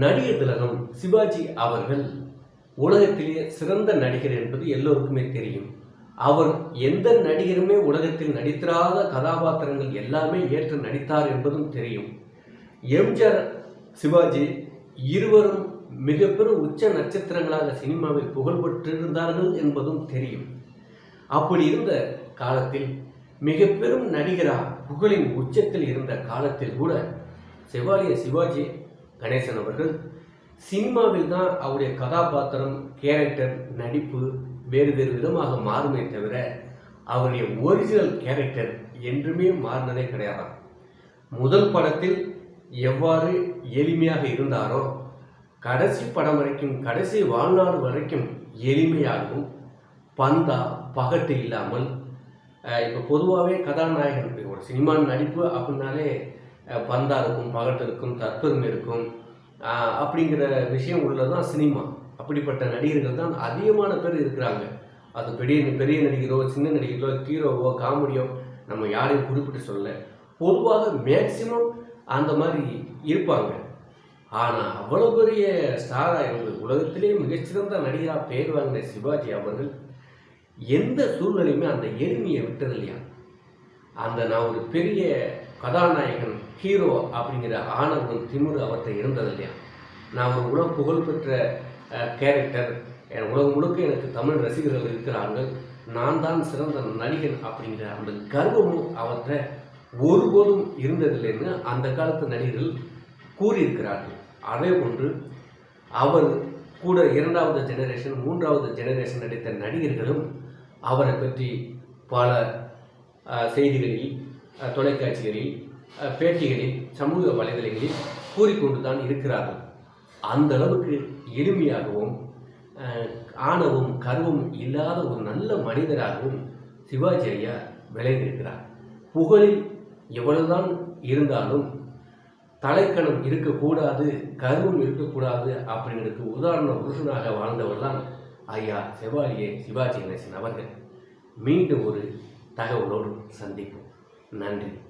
நடிகர் திலகம் சிவாஜி அவர்கள் உலகத்திலேயே சிறந்த நடிகர் என்பது எல்லோருக்குமே தெரியும். அவர் எந்த நடிகருமே உலகத்தில் நடித்திராத கதாபாத்திரங்கள் எல்லாமே ஏற்று நடித்தார் என்பதும் தெரியும். எம்ஜிஆர் சிவாஜி இருவரும் மிக பெரும் உச்ச நட்சத்திரங்களாக சினிமாவில் புகழ்பெற்றிருந்தார்கள் என்பதும் தெரியும். அப்படி இருந்த காலத்தில் மிக பெரும் நடிகராக புகழின் உச்சத்தில் இருந்த காலத்தில் கூட செவாலிய சிவாஜி கணேசன் அவர்கள் சினிமாவில் தான் அவருடைய கதாபாத்திரம் கேரக்டர் நடிப்பு வேறு வேறு விதமாக மாறுமே தவிர அவருடைய ஒரிஜினல் கேரக்டர் என்றுமே மாறினதே கிடையாதாம். முதல் படத்தில் எவ்வாறு எளிமையாக இருந்தாரோ கடைசி படம் வரைக்கும் கடைசி வாழ்நாள் வரைக்கும் எளிமையாகவும் பந்தா பகட்டு இல்லாமல் இப்போ பொதுவாகவே கதாநாயகன் ஒரு சினிமா நடிப்பு அப்படின்னாலே பந்தா இருக்கும் பகட்டு இருக்கும் தற்பெருமை இருக்கும். அப்படிங்கிற விஷயம் உள்ளதான் சினிமா. அப்படிப்பட்ட நடிகர்கள் தான் அதிகமான பேர் இருக்கிறாங்க. அது பெரிய பெரிய நடிகரோ சின்ன நடிகரோ ஹீரோவோ காமெடியோ நம்ம யாரையும் குறிப்பிட்டு சொல்ல பொதுவாக மேக்சிமம் அந்த மாதிரி இருப்பாங்க. ஆனால் அவ்வளோ பெரிய ஸ்டாராக இருந்து உலகத்திலேயே மிகச்சிறந்த நடிகராக பெயர் வாங்கின சிவாஜி அவர்கள் எந்த சூழ்நிலையுமே அந்த எளிமையை விட்டது இல்லையா அந்த நான் ஒரு பெரிய கதாநாயகன் ஹீரோ அப்படிங்கிற ஆணவம் திமுரு அவர்கிட்ட இருந்தது இல்லையா நான் ஒரு உலக புகழ்பெற்ற கேரக்டர் என் உலகம் முழுக்க எனக்கு தமிழ் ரசிகர்கள் இருக்கிறார்கள். நான் தான் சிறந்த நடிகன் அப்படிங்கிற அந்த கர்வமும் அவற்றை ஒருபோதும் இருந்ததில்லைன்னு அந்த காலத்து நடிகர்கள் கூறியிருக்கிறார்கள். அதே போன்று அவர் கூட இரண்டாவது ஜெனரேஷன் மூன்றாவது ஜெனரேஷன் நடித்த நடிகர்களும் அவரை பற்றி பல செய்திகளில் தொலைக்காட்சிகளில் பேட்டிகளில் சமூக வலைதளங்களில் கூறிக்கொண்டு தான் இருக்கிறார்கள். அந்த அளவுக்கு எளிமையாகவும் ஆணவும் ஆணவம் இல்லாத ஒரு நல்ல மனிதராகவும் சிவாஜி ஐயா விளங்கியிருக்கிறார். புகழில் எவ்வளவுதான் இருந்தாலும் தலைக்கணம் இருக்கக்கூடாது கருவும் இருக்கக்கூடாது அப்படிங்கிறதுக்கு உதாரண புருஷனாக வாழ்ந்தவர் தான் ஐயா செவாலியே சிவாஜி கணேசன் அவர்கள். மீண்டும் ஒரு தகவலோடு சந்திப்போம். நன்றி.